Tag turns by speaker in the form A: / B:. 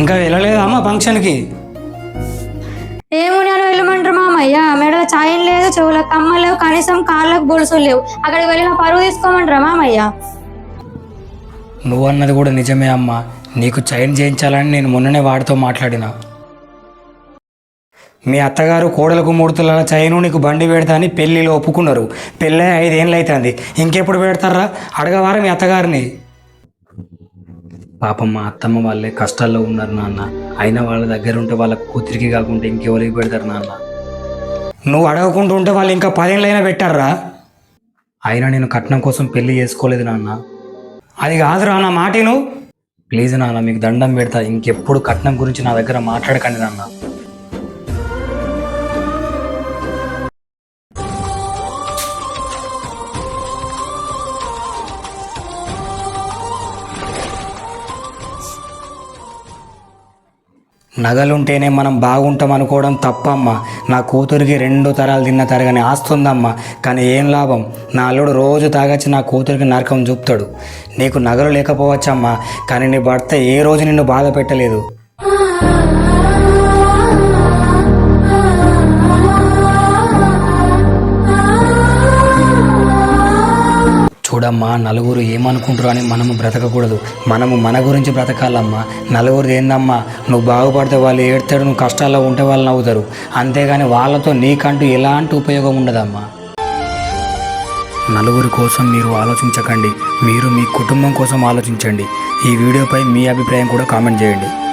A: ఇంకా వెళ్ళలేదా అమ్మ ఫంక్షన్కి.
B: ఏమో నేను వెళ్ళమంటారు మామయ్య. మెడలో ఛాయం లేదు చెవులకు కమ్మలు లేవు కనీసం కాళ్ళకు బొలుసులు లేవు. అక్కడికి వెళ్ళి నా పరువు తీసుకోమంటారా మామయ్య?
A: నువ్వు అన్నది కూడా నిజమే అమ్మ. నీకు చైన్ చేయించాలని నేను మొన్ననే వాడితో మాట్లాడిన. మీ అత్తగారు కోడలకు మూడు తులాల చైను నీకు బండి పెడతా అని పెళ్ళిలో ఒప్పుకున్నారు. పెళ్ళి ఐదేళ్ళు అవుతుంది ఇంకెప్పుడు పెడతారా? అడగవారా మీ అత్తగారిని? పాపం మా అత్తమ్మ వాళ్ళే కష్టాల్లో ఉన్నారు నాన్న. అయినా వాళ్ళ దగ్గర ఉంటే వాళ్ళ కూతురికి కాకుండా ఇంకెవరికి పెడతారు నాన్న? నువ్వు అడగకుండా ఉంటే వాళ్ళు ఇంకా పదేళ్ళైనా పెట్టారా? అయినా నేను కట్నం కోసం పెళ్ళి చేసుకోలేదు నాన్న. అది కాదురా నా మాటను. ప్లీజ్ నాన్న మీకు దండం పెడతా. ఇంకెప్పుడు కట్నం గురించి నా దగ్గర మాట్లాడకండి నాన్న. నగలుంటేనే మనం బాగుంటాం అనుకోవడం తప్పమ్మా. నా కూతురికి రెండు తరాలు తిన్న తరగని ఆస్తుందమ్మా. కానీ ఏం లాభం? నా అల్లుడు రోజు తాగచ్చి నా కూతురికి నరకం చూపుతాడు. నీకు నగలు లేకపోవచ్చమ్మా. కానీ నీ భర్త ఏ రోజు నిన్ను బాధ పెట్టలేదు. చూడమ్మా నలుగురు ఏమనుకుంటారు అని మనము బ్రతకకూడదు. మనము మన గురించి బ్రతకాలమ్మా. నలుగురు ఏందమ్మా నువ్వు బాగుపడితే వాళ్ళు ఏడతాడు నువ్వు కష్టాల్లో ఉంటే వాళ్ళు నవ్వుతారు. అంతేగాని వాళ్ళతో నీకంటూ ఎలాంటి ఉపయోగం ఉండదమ్మా. నలుగురి కోసం మీరు ఆలోచించకండి. మీరు మీ కుటుంబం కోసం ఆలోచించండి. ఈ వీడియోపై మీ అభిప్రాయం కూడా కామెంట్ చేయండి.